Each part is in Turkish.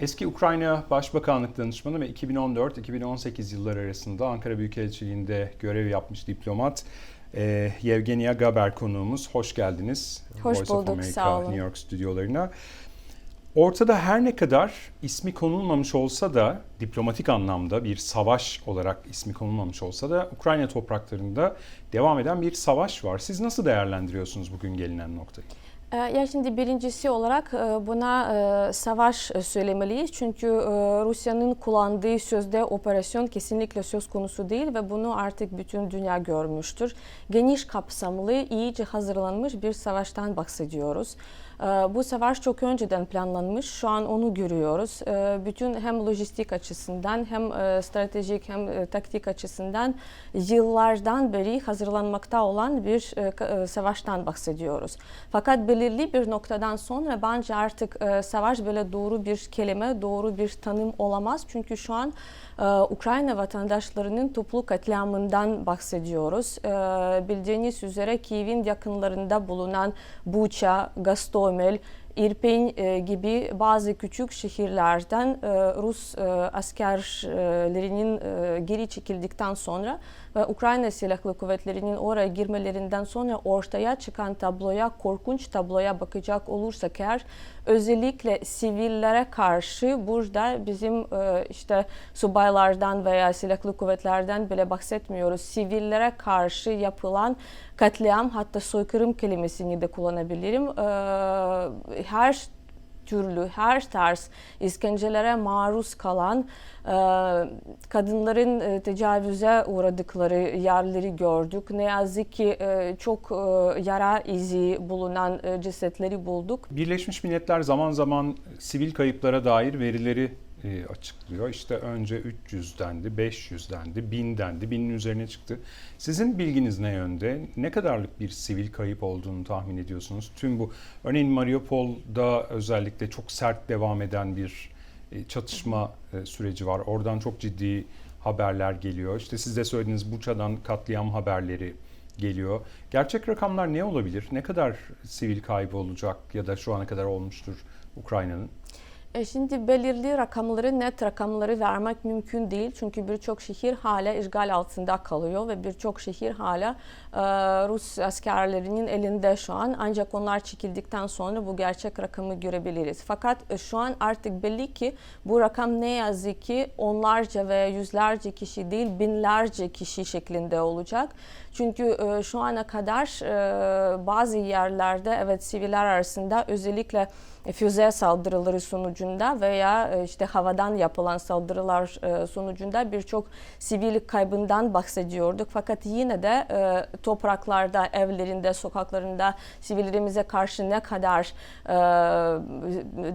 Eski Ukrayna Başbakanlık Danışmanı ve 2014-2018 yılları arasında Ankara Büyükelçiliği'nde görev yapmış diplomat e, Yevgenia Gaber konuğumuz. Hoş geldiniz. Hoş Voice of bulduk, America sağ olun. New York stüdyolarına. Ortada her ne kadar ismi konulmamış olsa da diplomatik anlamda bir savaş olarak ismi konulmamış olsa da Ukrayna topraklarında devam eden bir savaş var. Siz nasıl değerlendiriyorsunuz bugün gelinen noktayı? Ee, Ya şimdi birincisi olarak e, buna e, savaş e, söylemeliyiz. Çünkü Rusya'nın kullandığı sözde operasyon kesinlikle söz konusu değil ve bunu artık bütün dünya görmüştür. Geniş kapsamlı, iyice hazırlanmış bir savaştan bahsediyoruz. E, Bu savaş çok önceden planlanmış. Şu an onu görüyoruz. E, Bütün hem lojistik açısından hem e, stratejik hem e, taktik açısından yıllardan beri hazırlanmakta olan bir e, savaştan bahsediyoruz. Fakat belirli bir noktadan sonra bence artık savaş böyle doğru bir kelime, doğru bir tanım olamaz. Çünkü şu an Ukrayna vatandaşlarının toplu katliamından bahsediyoruz. E, bildiğiniz üzere Kiev'in yakınlarında bulunan Buça, Gostomel, İrpin e, gibi bazı küçük şehirlerden e, Rus e, askerlerinin geri çekildikten sonra ve Ukrayna Silahlı Kuvvetleri'nin oraya girmelerinden sonra ortaya çıkan tabloya, korkunç tabloya bakacak olursak eğer özellikle sivillere karşı burada bizim e, işte subaylardan veya silahlı kuvvetlerden bile bahsetmiyoruz. Sivillere karşı yapılan katliam hatta soykırım kelimesini de kullanabilirim. E, her türlü, her tarz işkencelere maruz kalan e, kadınların e, tecavüze uğradıkları yerleri gördük. Ne yazık ki e, çok e, yara izi bulunan e, cesetleri bulduk. Birleşmiş Milletler zaman zaman sivil kayıplara dair verileri e, açıklıyor. İşte önce 300 dendi, 500 dendi, 1000 dendi, 1000'in üzerine çıktı. Sizin bilginiz ne yönde? Ne kadarlık bir sivil kayıp olduğunu tahmin ediyorsunuz? Tüm bu, örneğin Mariupol'da özellikle çok sert devam eden bir e, çatışma e, süreci var. Oradan çok ciddi haberler geliyor. İşte siz de söylediğiniz Buça'dan katliam haberleri geliyor. Gerçek rakamlar ne olabilir? Ne kadar sivil kaybı olacak ya da şu ana kadar olmuştur Ukrayna'nın? E Şimdi belirli rakamları, net rakamları vermek mümkün değil. Çünkü birçok şehir hala işgal altında kalıyor ve birçok şehir hala e, Rus askerlerinin elinde şu an. Ancak onlar çekildikten sonra bu gerçek rakamı görebiliriz. Fakat e, şu an artık belli ki bu rakam ne yazık ki onlarca veya yüzlerce kişi değil binlerce kişi şeklinde olacak. Çünkü e, şu ana kadar e, bazı yerlerde evet siviller arasında özellikle füze saldırıları sonucunda veya e, işte havadan yapılan saldırılar e, sonucunda birçok sivil kaybından bahsediyorduk. Fakat yine de e, topraklarda, evlerinde, sokaklarında sivillerimize karşı ne kadar e,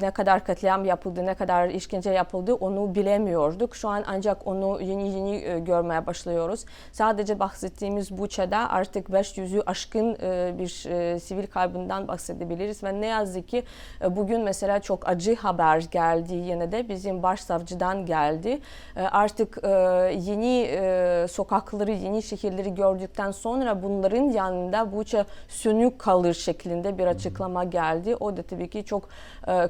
ne kadar katliam yapıldı, ne kadar işkence yapıldı onu bilemiyorduk. Şu an ancak onu yeni yeni e, görmeye başlıyoruz. Sadece bahsettiğimiz Buça'da artık 500'ü aşkın e, bir e, sivil kaybından bahsedebiliriz ve ne yazık ki e, bugün mesela çok acı haber geldi yine de bizim başsavcıdan geldi. E, Artık e, yeni e, sokakları, yeni şehirleri gördükten sonra bunların yanında Buça sönük kalır şeklinde bir açıklama geldi. O da tabii ki çok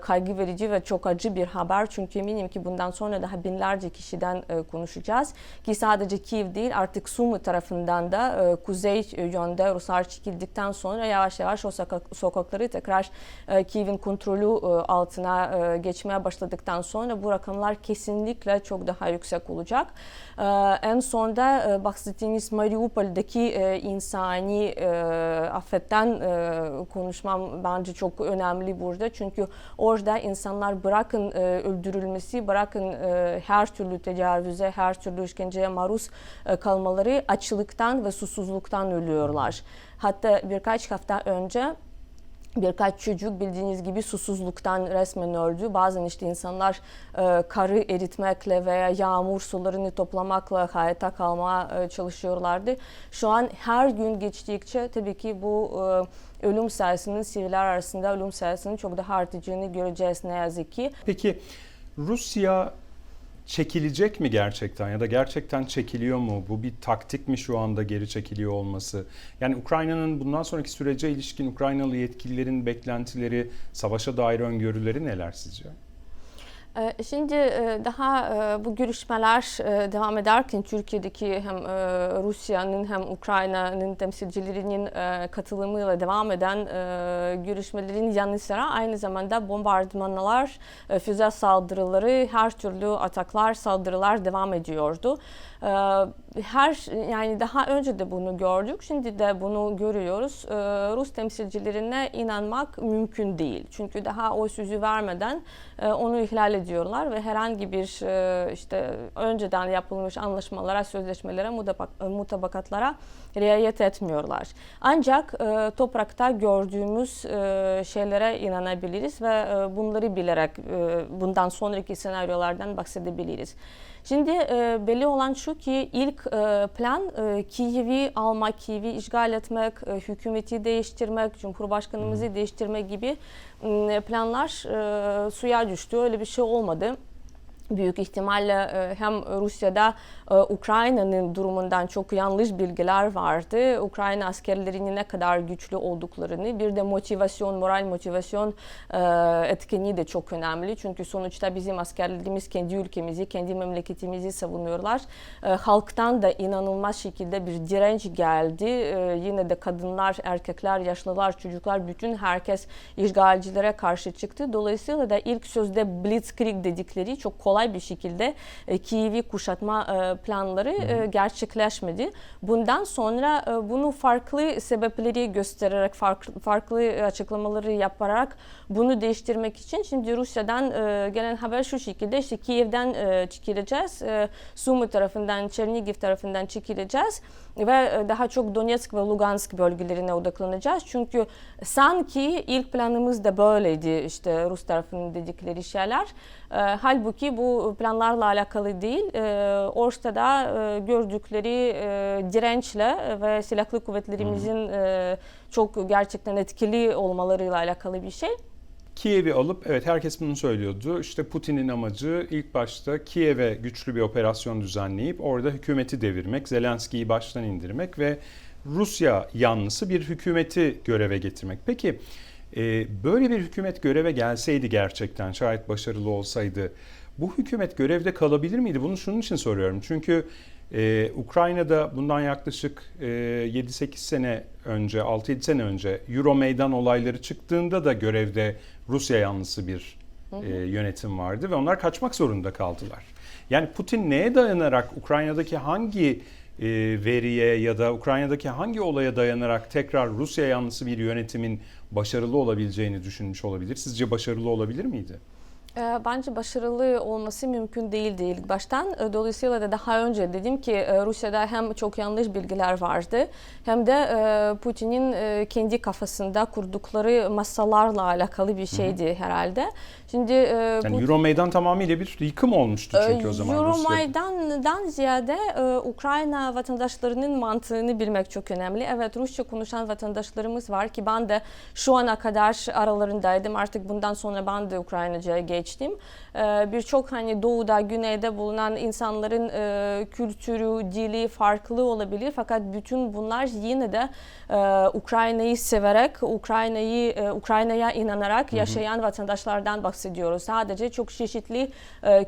kaygı verici ve çok acı bir haber. Çünkü eminim ki bundan sonra daha binlerce kişiden konuşacağız. Ki sadece Kiev değil artık Sumi tarafından da kuzey yönde Ruslar çekildikten sonra yavaş yavaş o sokak- sokakları tekrar Kiev'in kontrolü e, altına e, geçmeye başladıktan sonra bu rakamlar kesinlikle çok daha yüksek olacak. E, En sonda bahsettiğiniz Mariupol'deki e, insani afetten e, konuşmam bence çok önemli burada. Çünkü orada insanlar bırakın öldürülmesi, bırakın her türlü tecavüze, her türlü işkenceye maruz kalmaları açlıktan ve susuzluktan ölüyorlar. Hatta birkaç hafta önce Birkaç çocuk bildiğiniz gibi susuzluktan resmen öldü. Bazen işte insanlar e, karı eritmekle veya yağmur sularını toplamakla hayata kalmaya e, çalışıyorlardı. Şu an her gün geçtikçe tabii ki bu e, ölüm sayısının siviller arasında ölüm sayısının çok daha artacağını göreceğiz ne yazık ki. Peki Rusya çekilecek mi gerçekten ya da gerçekten çekiliyor mu? Bu bir taktik mi şu anda geri çekiliyor olması? Yani Ukrayna'nın bundan sonraki sürece ilişkin Ukraynalı yetkililerin beklentileri, savaşa dair öngörüleri neler sizce? Ee, Şimdi e, daha e, bu görüşmeler e, devam ederken Türkiye'deki hem Rusya'nın hem Ukrayna'nın temsilcilerinin katılımıyla devam eden görüşmelerin yanı sıra aynı zamanda bombardımanlar, füze saldırıları, her türlü ataklar, saldırılar devam ediyordu. E, Her yani daha önce de bunu gördük, şimdi de bunu görüyoruz. E, Rus temsilcilerine inanmak mümkün değil. Çünkü daha o sözü vermeden e, onu ihlal ediyorlar ve herhangi bir e, işte önceden yapılmış anlaşmalara, sözleşmelere, mutabak- mutabakatlara riayet etmiyorlar. Ancak e, toprakta gördüğümüz e, şeylere inanabiliriz ve e, bunları bilerek e, bundan sonraki senaryolardan bahsedebiliriz. Şimdi e, belli olan şu ki ilk e, plan e, Kiev'i almak, Kiev'i işgal etmek, e, hükümeti değiştirmek, Cumhurbaşkanımızı değiştirmek gibi m, planlar e, suya düştü. Öyle bir şey olmadı büyük ihtimalle e, hem Rusya'da e, Ukrayna'nın durumundan çok yanlış bilgiler vardı. Ukrayna askerlerinin ne kadar güçlü olduklarını bir de motivasyon, moral motivasyon e, etkinliği de çok önemli. Çünkü sonuçta bizim askerlerimiz kendi ülkemizi, kendi memleketimizi savunuyorlar. Halktan da inanılmaz şekilde bir direnç geldi. Yine de kadınlar, erkekler, yaşlılar, çocuklar bütün herkes işgalcilere karşı çıktı. Dolayısıyla da ilk sözde Blitzkrieg dedikleri çok kolay bir şekilde e, Kiev'i kuşatma e, planları e, gerçekleşmedi. Bundan sonra e, bunu farklı sebepleri göstererek, farklı, farklı açıklamaları yaparak bunu değiştirmek için şimdi Rusya'dan e, gelen haber şu şekilde işte Kiev'den e, çekileceğiz, e, tarafından, Çernigiv tarafından çekileceğiz ve daha çok Donetsk ve Lugansk bölgelerine odaklanacağız. Çünkü sanki ilk planımız da böyleydi işte Rus tarafının dedikleri şeyler. E, halbuki bu planlarla alakalı değil. E, ortada e, gördükleri e, dirençle ve silahlı kuvvetlerimizin e, çok gerçekten etkili olmalarıyla alakalı bir şey. Kiev'i alıp evet herkes bunu söylüyordu. İşte Putin'in amacı ilk başta Kiev'e güçlü bir operasyon düzenleyip orada hükümeti devirmek, Zelenski'yi baştan indirmek ve Rusya yanlısı bir hükümeti göreve getirmek. Peki böyle bir hükümet göreve gelseydi gerçekten şayet başarılı olsaydı bu hükümet görevde kalabilir miydi? Bunu şunun için soruyorum. Çünkü ee, Ukrayna'da bundan yaklaşık e, 7-8 sene önce, 6-7 sene önce Euro meydan olayları çıktığında da görevde Rusya yanlısı bir e, yönetim vardı ve onlar kaçmak zorunda kaldılar. Yani Putin neye dayanarak Ukrayna'daki hangi e, veriye ya da Ukrayna'daki hangi olaya dayanarak tekrar Rusya yanlısı bir yönetimin başarılı olabileceğini düşünmüş olabilir? Sizce başarılı olabilir miydi? E, Bence başarılı olması mümkün değildi ilk baştan. E, Dolayısıyla da daha önce dedim ki e, Rusya'da hem çok yanlış bilgiler vardı hem de e, Putin'in kendi kafasında kurdukları masalarla alakalı bir şeydi herhalde. Şimdi Yani bu- Euro meydan tamamıyla bir yıkım olmuştu çünkü o zaman Rusya'da. Euromaidan'dan ziyade Ukrayna vatandaşlarının mantığını bilmek çok önemli. Evet Rusça konuşan vatandaşlarımız var ki ben de şu ana kadar aralarındaydım. Artık bundan sonra ben de Ukraynaca'ya geçtim. E, Birçok hani doğuda, güneyde bulunan insanların e, kültürü, dili farklı olabilir. Fakat bütün bunlar yine de e, Ukrayna'yı severek, Ukrayna'yı e, Ukrayna'ya inanarak yaşayan vatandaşlardan bahsediyoruz. Sadece çok çeşitli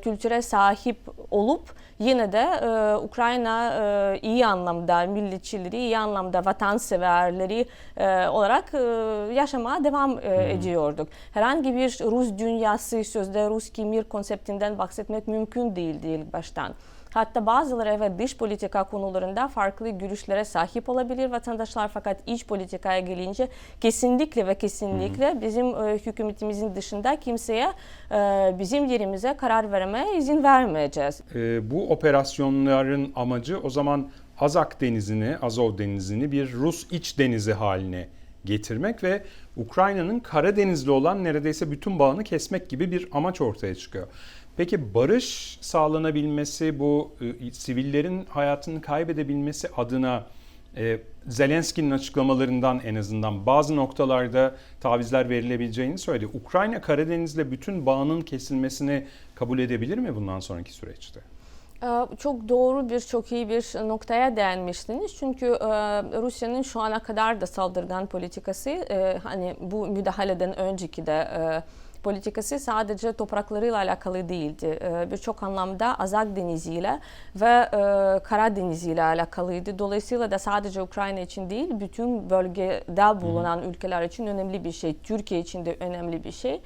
kültüre sahip olup yine de e, Ukrayna e, iyi anlamda milliyetçileri, iyi anlamda vatanseverleri e, olarak e, yaşamaya devam e, ediyorduk. Herhangi bir Rus dünyası, sözde Rus kimir konseptinden bahsetmek mümkün değildi ilk baştan. Hatta bazıları evet dış politika konularında farklı görüşlere sahip olabilir vatandaşlar fakat iç politikaya gelince kesinlikle ve kesinlikle bizim e, hükümetimizin dışında kimseye e, bizim yerimize karar vermeye izin vermeyeceğiz. Ee, bu operasyonların amacı o zaman Azak Denizi'ni, Azov Denizi'ni bir Rus iç denizi haline getirmek ve Ukrayna'nın Karadeniz'de olan neredeyse bütün bağını kesmek gibi bir amaç ortaya çıkıyor. Peki barış sağlanabilmesi, bu e, sivillerin hayatını kaybedebilmesi adına e, Zelenski'nin açıklamalarından en azından bazı noktalarda tavizler verilebileceğini söyledi. Ukrayna Karadeniz'le bütün bağının kesilmesini kabul edebilir mi bundan sonraki süreçte? Ee, Çok doğru bir, çok iyi bir noktaya değinmiştiniz. Çünkü e, Rusya'nın şu ana kadar da saldırgan politikası, e, hani bu müdahaleden önceki de politikası sadece topraklarıyla alakalı değildi. E, Birçok anlamda Azak Denizi ile ve e, Karadeniz ile alakalıydı. Dolayısıyla da sadece Ukrayna için değil, bütün bölgede bulunan ülkeler için önemli bir şey. Türkiye için de önemli bir şey.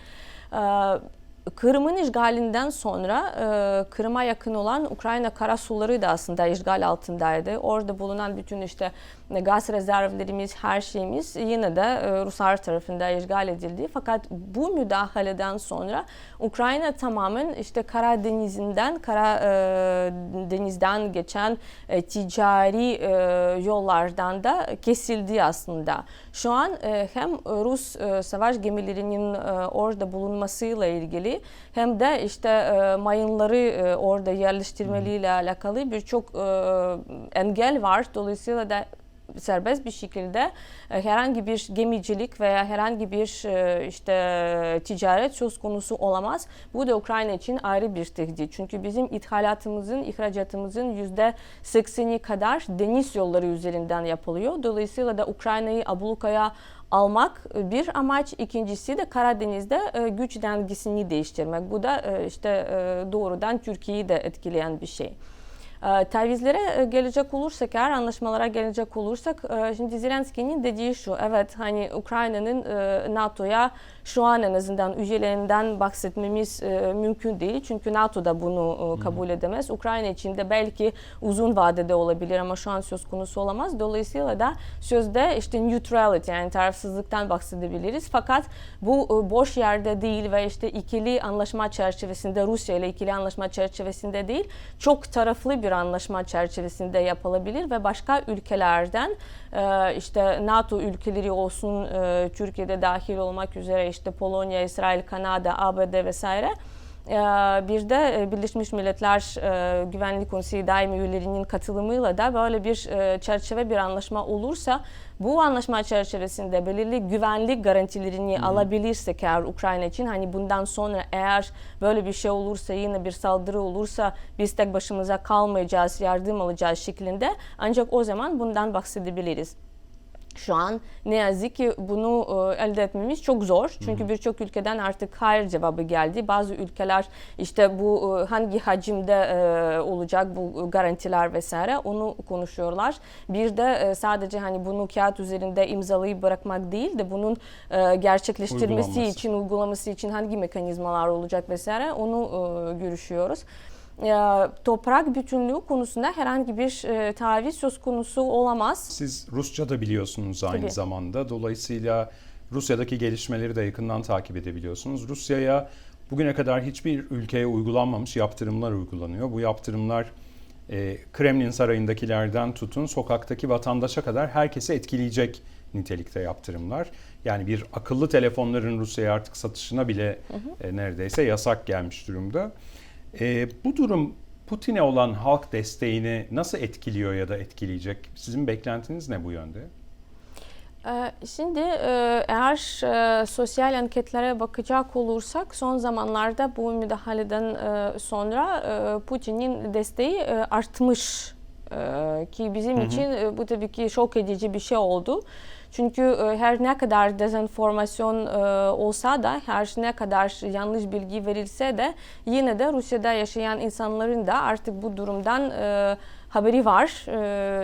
Kırım'ın işgalinden sonra e, Kırım'a yakın olan Ukrayna karasuları da aslında işgal altındaydı. Orada bulunan bütün işte gaz rezervlerimiz, her şeyimiz yine de e, Ruslar tarafından işgal edildi. Fakat bu müdahaleden sonra Ukrayna tamamen işte Karadeniz'inden, Kara e, geçen e, ticari yollardan da kesildi aslında. Şu an hem Rus savaş gemilerinin orada bulunmasıyla ilgili hem de işte mayınları orada yerleştirmeliyle alakalı birçok engel var. Dolayısıyla da serbest bir şekilde e, herhangi bir gemicilik veya herhangi bir e, işte ticaret söz konusu olamaz. Bu da Ukrayna için ayrı bir tehdit. Çünkü bizim ithalatımızın, ihracatımızın yüzde 80'i kadar deniz yolları üzerinden yapılıyor. Dolayısıyla da Ukrayna'yı ablukaya almak bir amaç. ikincisi de Karadeniz'de e, güç dengesini değiştirmek. Bu da e, işte e, doğrudan Türkiye'yi de etkileyen bir şey. E, Tavizlere e, gelecek olursak eğer anlaşmalara gelecek olursak e, şimdi Zelenski'nin dediği şu evet hani Ukrayna'nın e, NATO'ya şu an en azından üyelerinden bahsetmemiz e, mümkün değil. Çünkü NATO da bunu e, kabul edemez. Ukrayna için de belki uzun vadede olabilir ama şu an söz konusu olamaz. Dolayısıyla da sözde işte neutrality yani tarafsızlıktan bahsedebiliriz. Fakat bu e, boş yerde değil ve işte ikili anlaşma çerçevesinde Rusya ile ikili anlaşma çerçevesinde değil çok taraflı bir anlaşma çerçevesinde yapılabilir ve başka ülkelerden e, işte NATO ülkeleri olsun e, Türkiye'de dahil olmak üzere işte Polonya, İsrail, Kanada, ABD vesaire. E, bir de e, Birleşmiş Milletler e, Güvenlik Konseyi daimi üyelerinin katılımıyla da böyle bir e, çerçeve bir anlaşma olursa bu anlaşma çerçevesinde belirli güvenlik garantilerini alabilirsek eğer Ukrayna için hani bundan sonra eğer böyle bir şey olursa yine bir saldırı olursa biz tek başımıza kalmayacağız yardım alacağız şeklinde. Ancak o zaman bundan bahsedebiliriz. Şu an ne yazık ki bunu e, elde etmemiz çok zor. Çünkü birçok ülkeden artık hayır cevabı geldi. Bazı ülkeler işte bu e, hangi hacimde e, olacak bu garantiler vesaire onu konuşuyorlar. Bir de sadece hani bunu kağıt üzerinde imzalayıp bırakmak değil de bunun gerçekleştirmesi Uygulaması. için, uygulaması için hangi mekanizmalar olacak vesaire onu görüşüyoruz toprak bütünlüğü konusunda herhangi bir e, taviz söz konusu olamaz. Siz Rusça da biliyorsunuz aynı Tabii. zamanda. Dolayısıyla Rusya'daki gelişmeleri de yakından takip edebiliyorsunuz. Rusya'ya bugüne kadar hiçbir ülkeye uygulanmamış yaptırımlar uygulanıyor. Bu yaptırımlar e, Kremlin sarayındakilerden tutun sokaktaki vatandaşa kadar herkesi etkileyecek nitelikte yaptırımlar. Yani bir akıllı telefonların Rusya'ya artık satışına bile e, neredeyse yasak gelmiş durumda. E, bu durum Putin'e olan halk desteğini nasıl etkiliyor ya da etkileyecek? Sizin beklentiniz ne bu yönde? Ee, Şimdi e, eğer e, sosyal anketlere bakacak olursak son zamanlarda bu müdahaleden e, sonra e, Putin'in desteği e, artmış E, ki bizim için e, bu tabii ki şok edici bir şey oldu. Çünkü e, her ne kadar dezenformasyon e, olsa da, her ne kadar yanlış bilgi verilse de yine de Rusya'da yaşayan insanların da artık bu durumdan e, haberi var.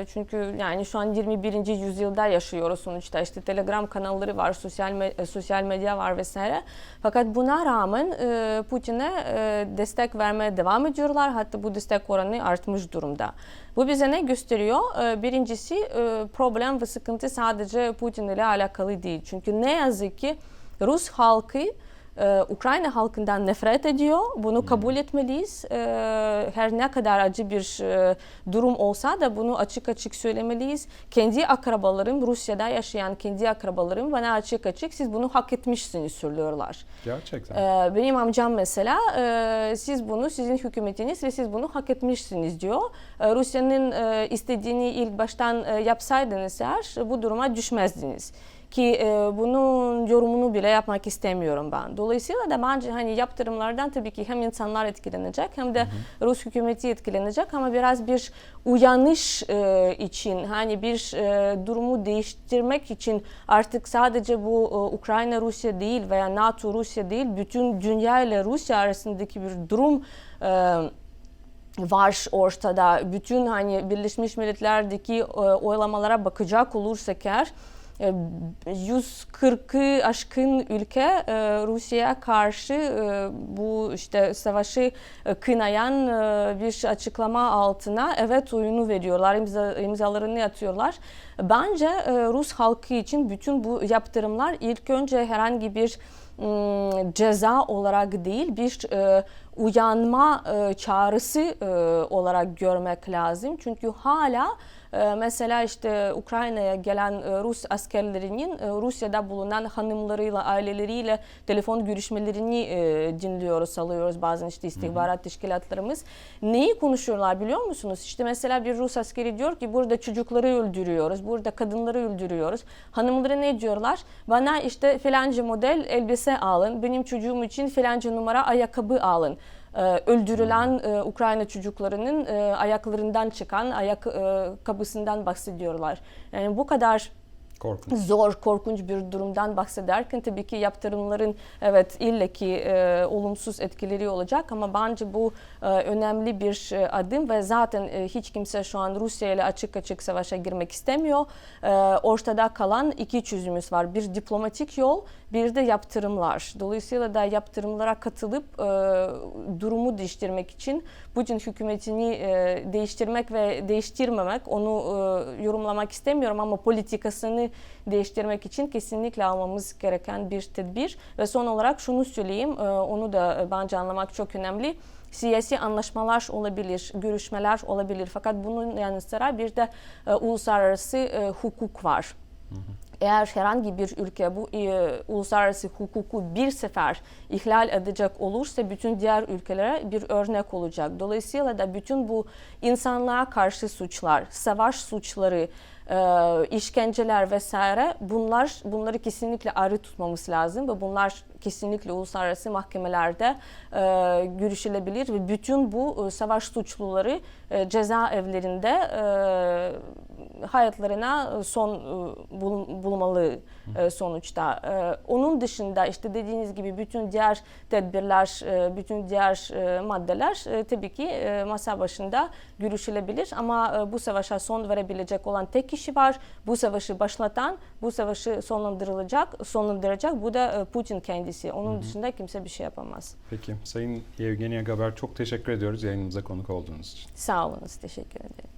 E, çünkü yani şu an 21. yüzyılda yaşıyoruz sonuçta. İşte Telegram kanalları var, sosyal me- e, sosyal medya var vesaire. Fakat buna rağmen e, Putin'e e, destek vermeye devam ediyorlar. Hatta bu destek oranı artmış durumda. Bu bize ne gösteriyor? E, birincisi e, problem ve sıkıntı sadece Putin ile alakalı değil. Çünkü ne yazık ki Rus halkı ee, Ukrayna halkından nefret ediyor. Bunu kabul etmeliyiz. Ee, her ne kadar acı bir e, durum olsa da bunu açık açık söylemeliyiz. Kendi akrabalarım, Rusya'da yaşayan kendi akrabalarım bana açık açık siz bunu hak etmişsiniz söylüyorlar. Gerçekten. Ee, benim amcam mesela e, siz bunu sizin hükümetiniz ve siz bunu hak etmişsiniz diyor. Ee, Rusya'nın e, istediğini ilk baştan e, yapsaydınız eğer bu duruma düşmezdiniz. Ki e, bunun yorumunu bile yapmak istemiyorum ben. Dolayısıyla da bence hani yaptırımlardan tabii ki hem insanlar etkilenecek hem de Rus hükümeti etkilenecek ama biraz bir uyanış e, için hani bir e, durumu değiştirmek için artık sadece bu e, Ukrayna Rusya değil veya NATO Rusya değil bütün dünya ile Rusya arasındaki bir durum e, var ortada. Bütün hani Birleşmiş Milletler'deki e, oylamalara bakacak olursak eğer 140'ı aşkın ülke e, Rusya'ya karşı e, bu işte savaşı e, kınayan bir açıklama altına evet oyunu veriyorlar, imza, imzalarını atıyorlar. Bence Rus halkı için bütün bu yaptırımlar ilk önce herhangi bir ım, ceza olarak değil bir uyanma çağrısı olarak görmek lazım. Çünkü hala mesela işte Ukrayna'ya gelen e, Rus askerlerinin e, Rusya'da bulunan hanımlarıyla, aileleriyle telefon görüşmelerini e, dinliyoruz, alıyoruz bazen işte istihbarat teşkilatlarımız. Neyi konuşuyorlar biliyor musunuz? İşte mesela bir Rus askeri diyor ki burada çocukları öldürüyoruz, burada kadınları öldürüyoruz. Hanımları ne diyorlar? Bana işte filanca model elbise alın, benim çocuğum için filanca numara ayakkabı alın. Ee, öldürülen e, Ukrayna çocuklarının e, ayaklarından çıkan ayakkabısından bahsediyorlar. Yani bu kadar Korkunç. zor, korkunç bir durumdan bahsederken tabii ki yaptırımların evet illeki e, olumsuz etkileri olacak ama bence bu e, önemli bir e, adım ve zaten e, hiç kimse şu an Rusya ile açık açık savaşa girmek istemiyor. E, ortada kalan iki çözümümüz var. Bir diplomatik yol, bir de yaptırımlar. Dolayısıyla da yaptırımlara katılıp e, durumu değiştirmek için Putin hükümetini e, değiştirmek ve değiştirmemek onu e, yorumlamak istemiyorum ama politikasını değiştirmek için kesinlikle almamız gereken bir tedbir ve son olarak şunu söyleyeyim e, onu da e, bence anlamak çok önemli. Siyasi anlaşmalar olabilir, görüşmeler olabilir fakat bunun yanı sıra bir de e, uluslararası hukuk var. Eğer herhangi bir ülke bu e, uluslararası hukuku bir sefer ihlal edecek olursa bütün diğer ülkelere bir örnek olacak. Dolayısıyla da bütün bu insanlığa karşı suçlar, savaş suçları, e, işkenceler vesaire bunlar bunları kesinlikle ayrı tutmamız lazım ve bunlar kesinlikle uluslararası mahkemelerde e, görüşülebilir ve bütün bu e, savaş suçluları e, cezaevlerinde e, hayatlarına son e, bul- bulmalı e, sonuçta. E, onun dışında işte dediğiniz gibi bütün diğer tedbirler, e, bütün diğer e, maddeler e, tabii ki e, masa başında görüşülebilir ama e, bu savaşa son verebilecek olan tek kişi var. Bu savaşı başlatan, bu savaşı sonlandırılacak, sonlandıracak. Bu da e, Putin kendisi. Onun dışında kimse bir şey yapamaz. Peki Sayın Yevgenia Gaber çok teşekkür ediyoruz yayınımıza konuk olduğunuz için. Sağ olunuz. Teşekkür ederim.